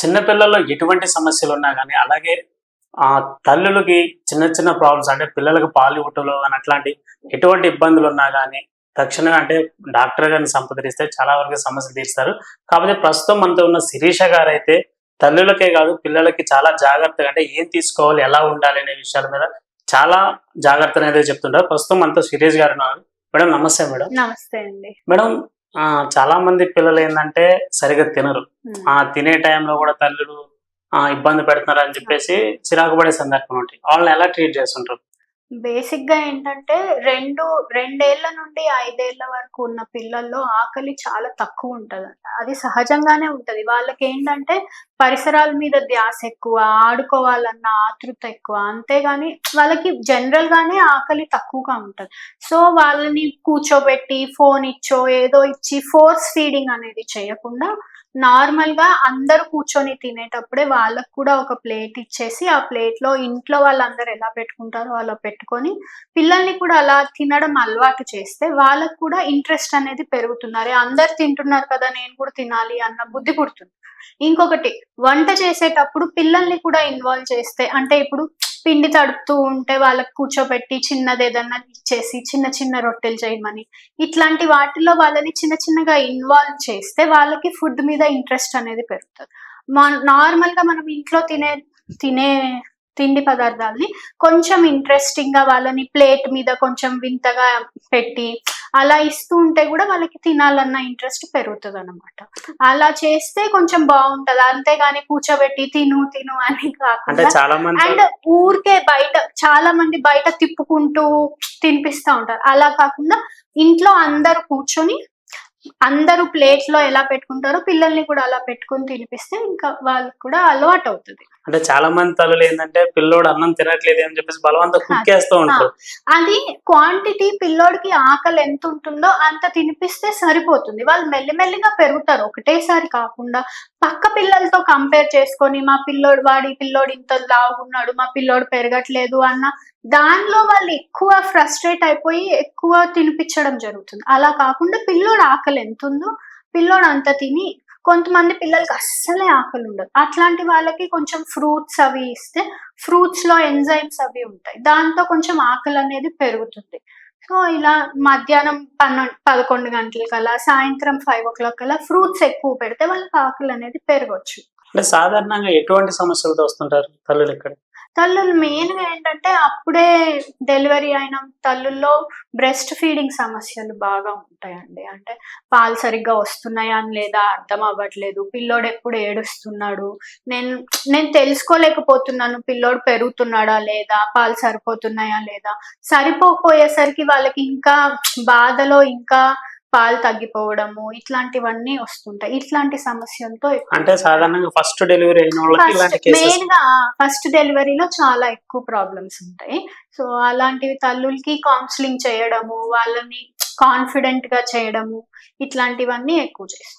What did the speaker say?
చిన్నపిల్లల్లో ఎటువంటి సమస్యలు ఉన్నా కానీ అలాగే ఆ తల్లులకి చిన్న చిన్న ప్రాబ్లమ్స్ అంటే పిల్లలకు పాలు ఇవ్వటంలో కానీ అట్లాంటి ఎటువంటి ఇబ్బందులు ఉన్నా కానీ తక్షణమే అంటే డాక్టర్ గారిని సంప్రదిస్తే చాలా వరకు సమస్యలు తీరుస్తారు. కాకపోతే ప్రస్తుతం మనతో ఉన్న శిరీష గారు అయితే తల్లులకే కాదు పిల్లలకి చాలా జాగ్రత్తగా అంటే ఏం తీసుకోవాలి ఎలా ఉండాలి అనే విషయాల మీద చాలా జాగ్రత్త అనేది చెప్తుంటారు. ప్రస్తుతం మనతో శిరీష్ గారు మేడం నమస్తే మేడం. నమస్తే అండి. మేడం చాలా మంది పిల్లలు ఏంటంటే సరిగా తినరు. ఆ తినే టైంలో కూడా తల్లులు ఆ ఇబ్బంది పెడుతున్నారు అని చెప్పేసి చిరాకు పడే సందర్భం ఉంటాయి. వాళ్ళని ఎలా ట్రీట్ చేస్తుంటారు? బేసిక్గా ఏంటంటే రెండు రెండేళ్ళ నుండి ఐదేళ్ళ వరకు ఉన్న పిల్లల్లో ఆకలి చాలా తక్కువ ఉంటదంట. అది సహజంగానే ఉంటది. వాళ్ళకి ఏంటంటే పరిసరాల మీద ధ్యాస ఎక్కువ ఆడుకోవాలన్న ఆతృత ఎక్కువ. అంతేగాని వాళ్ళకి జనరల్ గానే ఆకలి తక్కువగా ఉంటది. సో వాళ్ళని కూర్చోబెట్టి ఫోన్ ఇచ్చో ఏదో ఇచ్చి ఫోర్స్ ఫీడింగ్ అనేది చేయకుండా నార్మల్గా అందరు కూర్చొని తినేటప్పుడే వాళ్ళకు కూడా ఒక ప్లేట్ ఇచ్చేసి ఆ ప్లేట్లో ఇంట్లో వాళ్ళందరూ ఎలా పెట్టుకుంటారో అలా పెట్టుకొని పిల్లల్ని కూడా అలా తినడం అలవాటు చేస్తే వాళ్ళకు కూడా ఇంట్రెస్ట్ అనేది పెరుగుతున్నారు అందరు తింటున్నారు కదా నేను కూడా తినాలి అన్న బుద్ధి పుడుతుంది. ఇంకొకటి వంట చేసేటప్పుడు పిల్లల్ని కూడా ఇన్వాల్వ్ చేస్తే అంటే ఇప్పుడు పిండి తడుపుతూ ఉంటే వాళ్ళకి కూర్చోబెట్టి చిన్నది ఏదన్నా ఇచ్చేసి చిన్న చిన్న రొట్టెలు చేయమని. ఇట్లాంటి వాటిలో వాళ్ళని చిన్న చిన్నగా ఇన్వాల్వ్ చేస్తే వాళ్ళకి ఫుడ్ మీద ఇంట్రెస్ట్ అనేది పెరుగుతుంది. నార్మల్గా మనం ఇంట్లో తినే తినే తిండి పదార్థాలని కొంచెం ఇంట్రెస్టింగ్గా వాళ్ళని ప్లేట్ మీద కొంచెం వింతగా పెట్టి అలా ఇస్తూ ఉంటే కూడా వాళ్ళకి తినాలన్న ఇంట్రెస్ట్ పెరుగుతుంది అనమాట అలా చేస్తే కొంచెం బాగుంటది. అంతేగాని కూర్చోబెట్టి తిను తిను అని కాకుండా అండ్ ఊరికే బయట చాలా మంది బయట తిప్పుకుంటూ తినిపిస్తా ఉంటారు. అలా కాకుండా ఇంట్లో అందరూ కూర్చొని అందరూ ప్లేట్లో ఎలా పెట్టుకుంటారో పిల్లల్ని కూడా అలా పెట్టుకొని తినిపిస్తే ఇంకా వాళ్ళకి కూడా అలవాటు అవుతుంది. అంటే చాలా మంది తల్లులు ఏంటంటే పిల్లోడు అన్నం తినట్లేదు అని చెప్పేసి బలవంతం కుక్కేస్తూ ఉంటారు. అది క్వాంటిటీ పిల్లోడికి ఆకలి ఎంత ఉంటుందో అంత తినిపిస్తే సరిపోతుంది. వాళ్ళు మెల్లిమెల్లిగా పెరుగుతారు. ఒకటేసారి కాకుండా పక్క పిల్లలతో కంపేర్ చేసుకొని మా పిల్లోడు వాడి పిల్లోడు ఇంత లావున్నాడు మా పిల్లోడు పెరగట్లేదు అన్న దానిలో వాళ్ళు ఎక్కువ ఫ్రస్ట్రేట్ అయిపోయి ఎక్కువ తినిపించడం జరుగుతుంది. అలా కాకుండా పిల్లోడు ఆకలి ఎంత ఉందో పిల్లోడు అంత తిని కొంతమంది పిల్లలకి అస్సలే ఆకలి ఉండదు. అట్లాంటి వాళ్ళకి కొంచెం ఫ్రూట్స్ అవి ఇస్తే ఫ్రూట్స్లో ఎంజైమ్స్ అవి ఉంటాయి. దాంతో కొంచెం ఆకలి అనేది పెరుగుతుంది. సో ఇలా మధ్యాహ్నం పన్నెండు పదకొండు గంటలకల్లా సాయంత్రం ఫైవ్ ఓ క్లాక్ కల్లా ఫ్రూట్స్ ఎక్కువ పెడితే వాళ్ళకి ఆకలి అనేది పెరగచ్చు. అంటే సాధారణంగా ఎటువంటి సమస్యలతో వస్తుంటారు తల్లులు ఇక్కడ? తల్లులు మెయిన్గా ఏంటంటే అప్పుడే డెలివరీ అయిన తల్లుల్లో బ్రెస్ట్ ఫీడింగ్ సమస్యలు బాగా ఉంటాయండి. అంటే పాలు సరిగ్గా వస్తున్నాయా అని లేదా అర్థం అవ్వట్లేదు. పిల్లోడు ఎప్పుడు ఏడుస్తున్నాడు? నేను నేను తెలుసుకోలేకపోతున్నాను. పిల్లోడు పెరుగుతున్నాడా లేదా? పాలు సరిపోతున్నాయా లేదా? సరిపోకపోయేసరికి వాళ్ళకి ఇంకా బాధలో ఇంకా పాలు తగ్గిపోవడము ఇట్లాంటివన్నీ వస్తుంటాయి. ఇట్లాంటి సమస్యలతో అంటే సాధారణంగా ఫస్ట్ డెలివరీ అయిన వాళ్ళకి మెయిన్గా ఫస్ట్ డెలివరీలో చాలా ఎక్కువ ప్రాబ్లమ్స్ ఉంటాయి. సో అలాంటివి తల్లులకి కౌన్సిలింగ్ చేయడము వాళ్ళని కాన్ఫిడెంట్గా చేయడము ఇట్లాంటివన్నీ ఎక్కువ చేస్తుంది